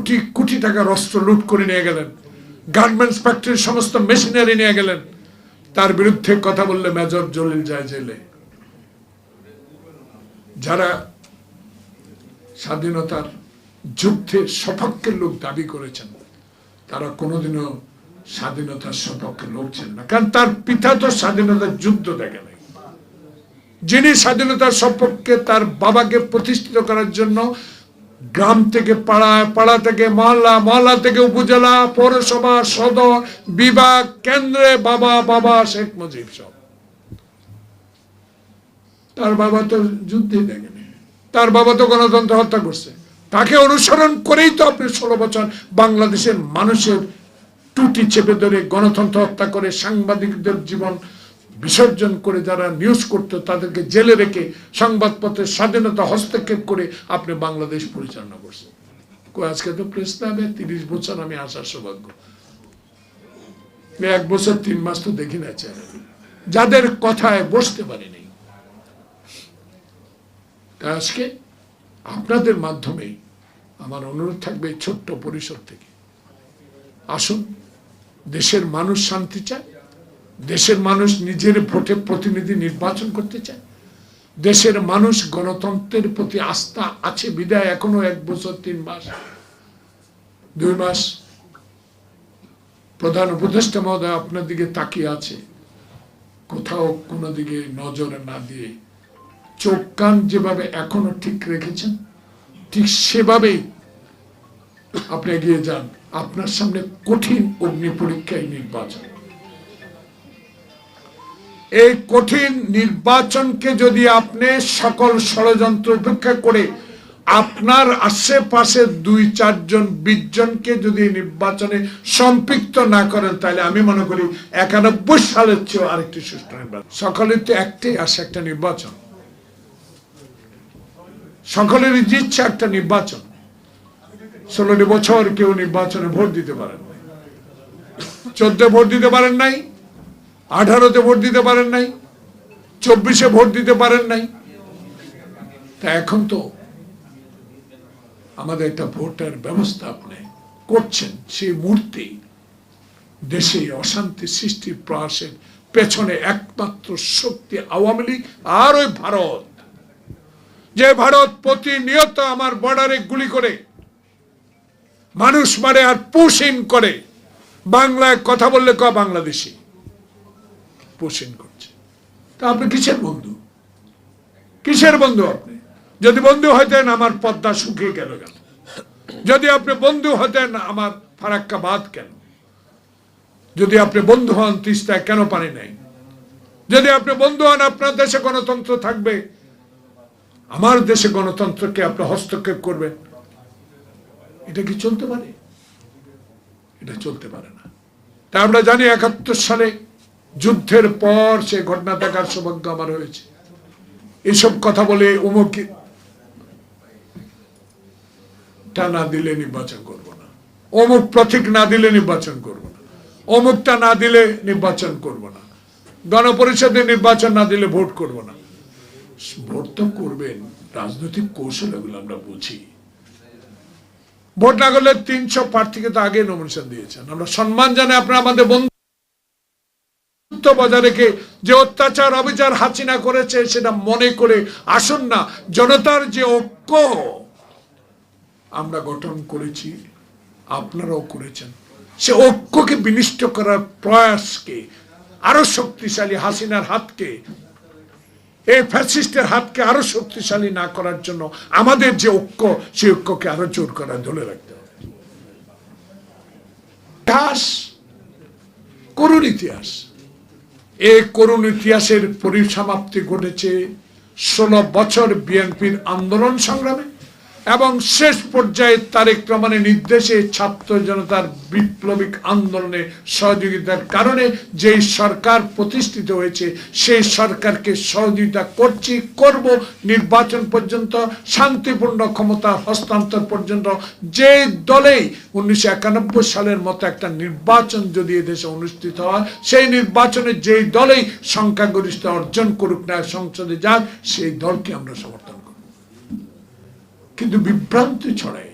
কোটি কোটি টাকার অস্ত্র লুট করে নিয়ে গেলেন। গার্মেন্টস ফ্যাক্টরির সমস্ত মেশিনারি নিয়ে গেলেন। তার বিরুদ্ধে কথা বললে মেজর জলিল যায় জেলে। যারা স্বাধীনতার যুদ্ধের সপক্ষের লোক দাবি করেছেন, তারা কোনোদিনও স্বাধীনতার সপক্ষে লড়ছেন না। কারণ তার পিতা তো স্বাধীনতার যুদ্ধ দেখে নাই। যিনি স্বাধীনতার সপক্ষে তার বাবাকে প্রতিষ্ঠিত করার জন্য গ্রাম থেকে পাড়া পাড়া থেকে মহল্লা মহল্লা থেকে উপজেলা, পৌরসভা, সদর, বিভাগ, কেন্দ্রে বাবা বাবা, শেখ মুজিব সব। তার বাবা তো যুদ্ধে দেখেনি তার বাবা তো গণতন্ত্র হত্যা করছে। তাকে অনুসরণ করেই তো আপনি ষোলো বছর বাংলাদেশের মানুষের টুটি চেপে ধরে গণতন্ত্র হত্যা করে সাংবাদিকদের জীবন বিসর্জন করে যারা নিউজ করতো, তাদেরকে জেলে রেখে সংবাদপত্রের স্বাধীনতা হস্তক্ষেপ করে আপনি বাংলাদেশ পরিচালনা করছেন। আজকে তো প্রেস ক্লাবে তিরিশ বছর আমি আসার সৌভাগ্য। এক বছর, তিন মাস তো দেখি না চ্যানেল যাদের কথায় বসতে পারিনি। আজকে আপনাদের মাধ্যমে আমার অনুরোধ থাকবে ছোট্ট পরিসর থেকে। আসুন, দেশের মানুষ শান্তি চায় দেশের মানুষ নিজের ভোটে প্রতিনিধি নির্বাচন করতে চায়। দেশের মানুষ গণতন্ত্রের প্রতি আস্থা আছে, বিদায় এখনও এক বছর, তিন মাস, দুই মাস। প্রধান উপদেষ্টা মহোদয় আপনার দিকে তাকিয়ে আছে। কোথাও কোনো দিকে নজরে না দিয়ে। চোখ, কান যেভাবে এখনও ঠিক রেখেছেন, ঠিক সেভাবেই আপনি এগিয়ে যান। আপনার সামনে কঠিন অগ্নি পরীক্ষায় নির্বাচন। এই কঠিন নির্বাচনকে যদি আপনি সকল ষড়যন্ত্র উপেক্ষা করে আপনার আশেপাশে দুই, চারজন, বিশ জনকে যদি নির্বাচনে সম্পৃক্ত না করেন, তাহলে আমি মনে করি একানব্বই সালের চেয়েও আরেকটি সুষ্ঠু নির্বাচন। সকলের তো একটাই আসে একটা নির্বাচন। সকলের ইচ্ছা একটা নির্বাচন। ষোলোটি বছর কেউ নির্বাচনে ভোট দিতে পারেন চোদ্দে ভোট দিতে পারেন নাই। আঠারোতে ভোট দিতে পারেন নাই, চব্বিশে ভোট দিতে পারেন নাই। তা এখন তো আমাদের একটা ভোটের ব্যবস্থা আপনি করছেন সেই মূর্তি দেশে অশান্তি সৃষ্টির প্রয়াসের পেছনে একমাত্র শক্তি আওয়ামী লীগ আর ওই ভারত। যে ভারত প্রতিনিয়ত আমার বর্ডারে গুলি করে, মানুষ মারে আর পুশিন করে, বাংলায় কথা বললে ক বাংলাদেশি? পুশিন করছে। তা আপনি কিসের বন্ধু? কিসের বন্ধু আপনি? যদি বন্ধু হইতেন আমার পদ্মা শুকিয়ে গেল কেন? যদি আপনি বন্ধু হতেন, আমার ফারাক্কা বাদ কেন? যদি আপনি বন্ধু হন, তিস্তায় কেন পানি নেই? যদি আপনি বন্ধু হন, আপনার দেশে গণতন্ত্র থাকবে, আমার দেশে গণতন্ত্রকে আপনি হস্তক্ষেপ করবেন। এটা কি চলতে পারে? এটা চলতে পারে না। তা আমরা জানি একাত্তর সালে যুদ্ধের পর সে ঘটনা দেখার সৌভাগ্য আমার হয়েছে। এসব কথা বলে অমুক টা না দিলে নির্বাচন করব না। অমুক প্রতীক না দিলে নির্বাচন করব না। অমুকটা না দিলে নির্বাচন করব না। গণপরিষদে নির্বাচন না দিলে ভোট করব না। ভোট তো করবেন। রাজনৈতিক কৌশল এগুলো আমরা বুঝি। ভোট না করলে তিনশো প্রার্থীকে তো আগে নমিনেশন দিয়েছেন। আমরা সম্মান জানাই আপনারা আমাদের বন্ধুত্ব বজায় রেখে যে অত্যাচার অবিচার হাসিনা করেছে সেটা মনে করে আসুন না। জনতার যে ঐক্য, আমরা গঠন করেছি, আপনারাও করেছেন। সে ঐক্যকে বিনিষ্ট করার প্রয়াসকে আরও শক্তিশালী হাসিনার হাতকে, এই ফ্যাসিস্টের হাতকে আরও শক্তিশালী না করার জন্য আমাদের যে ঐক্য সেই ঐক্যকে আরও জোর করা ধরে রাখতে হবে। ইতিহাস করুণ ইতিহাস। এই করুণ ইতিহাসের পরিসমাপ্তি ঘটেছে। ষোলো বছর বিএনপির আন্দোলন সংগ্রামে এবং শেষ পর্যায়ে তারেক রহমানের নির্দেশে ছাত্র জনতার বিপ্লবিক আন্দোলনে সহযোগিতার কারণে যে সরকার প্রতিষ্ঠিত হয়েছে, সেই সরকারকে সহযোগিতা করছি, করব। নির্বাচন পর্যন্ত, শান্তিপূর্ণ ক্ষমতা হস্তান্তর পর্যন্ত, যে দলেই উনিশশো একানব্বই সালের মতো একটা নির্বাচন যদি দেশে অনুষ্ঠিত হয়, সেই নির্বাচনে যেই দলেই সংখ্যাগরিষ্ঠ অর্জন করুক না, সংসদে যাক, সেই দলকে আমরা সমর্থন কিন্তু বিভ্রান্তি ছড়ায়।